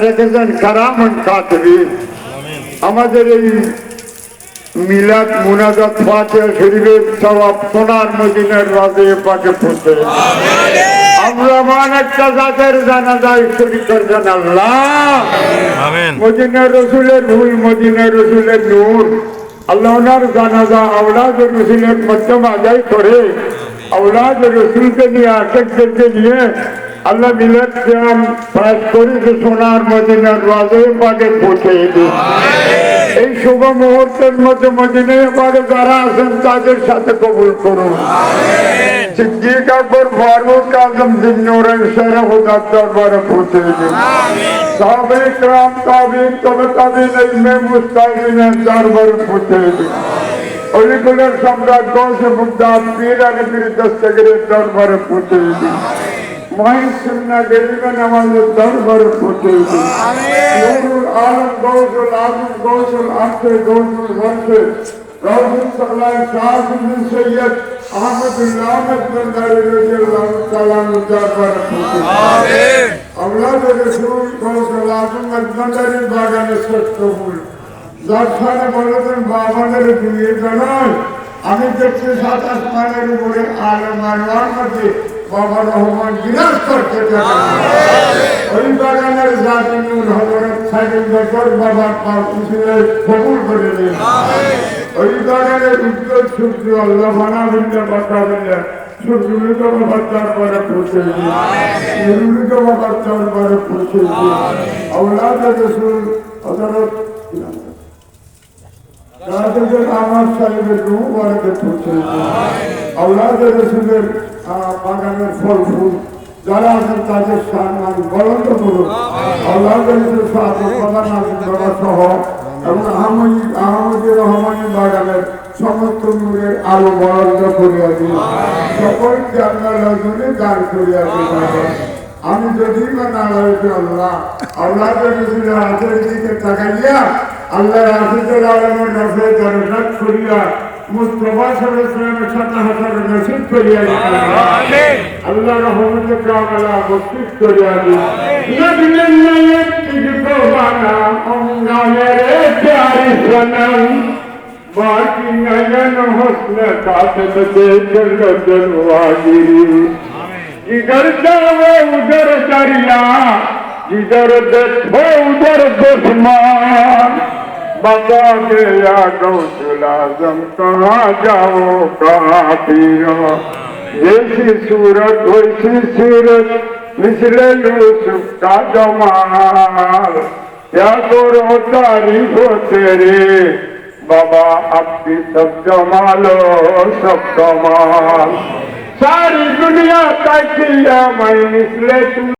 রেখেছেন কারামন আমাদের এই মিলাদ মুনাজাত ফাতিহা শরীফের সবাব সোনার মদিনার রাজে পাকে পৌঁছে আমরা মান একটা জাতের জানাজায় শরীর করছেন আল্লাহ। আমিন। রসুলের ভুল মদিনা রসুলের নূর। আল্লাহ ওনার জানাজা আওলাদ রসুলের মধ্যম আদায় করে। আওলাদ রসুলকে নিয়ে আশেকদেরকে নিয়ে আল্লাহ মিলাদ কিয়াম পাশ করেছে সোনার মদিনার রাজয় পাকে পৌঁছে দিন এই শুভ মুহূর্তের মধ্যে মদিনায় পারে যারা আছেন তাদের সাথে কবুল করুন। সিদ্দিক আকবর সম্রাট গৌসে মুগ্ধ পীর পীর দস্তগিরের দরবারে পৌঁছে দিন। মহিন সুন্না গরিবে নামাজের দরবারে পৌঁছে নুরুল আলম গৌসুল আজম গৌসুল আখে গৌসুল হরসে গৌসুল সাল্লাহ শাহিদ সৈয়দ আহমদুল্লাহ আহমদ বন্দারি রাদিয়াল্লাহু তাআলা দরবারে পৌঁছে আওলাদ রসুল কৌশল আজমত বন্দারি বাগানের শ্রেষ্ঠ ফুল সাথে বলেছেন বাবানের দিয়ে জানাই আমি দেখছি সাতাশ মানের উপরে মধ্যে বাবা রহমান বিরাজ করতে। ওই বাগানের জাতি নূর হজরত সাইকেল বছর বাবার উসিলে কবুল করে দিন ওই বাগানের উজ্জ্বল সূর্য আল্লাহ বানাবিল্লা বাতাবিল্লা সূর্যমিত বাবার তারপরে পৌঁছে দিন নির্মিত বাবার তারপরে পৌঁছে দিন আওলাদ রসুল, হজরত আমার সাহেবের রূপ বাড়িতে পৌঁছে রসুলের আহ, বাগানের ফল ফুল যারা আছেন তাদের সম্মান বলন্দ করুন। আওলাদের রসুল প্রধান বাবা সহ এবং আহমদি আহমদি রহমানী বাগানের সমস্ত নূরের আলো বরন্দ করিয়া দিন। সকলকে আপনার রজনে দান করিয়া দিন। আমি যদি না আল্লাহ আল্লাহকে রসুলের হাতের দিকে তাকাইয়া আল্লাহর হাফিজুল আলমের দরজাত করিয়া মুস্তফা সাল্লাল্লাহু সাদা হাসান নসিব করিয়া দিন আমিন। আল্লাহ রহমতে কামালা বসিত করিয়া দিন। নবীর নায়েক তিজকো মানা অঙ্গালে রে প্যারি সনম বাকি নয়ন হসন কাতল দে জগত উদর চারিয়া জিগর দেখো উদর দুশ্মন बता गया गौसलाजम कहाँ जाओ कहाँ फिरो जैसी सूरत वैसी सूरत मिसले यूसुफ का जमाल क्या करो तारीफ हो तेरे बाबा आपकी सब जमालो सब कमाल सारी दुनिया तकिया मैं इसलिए तू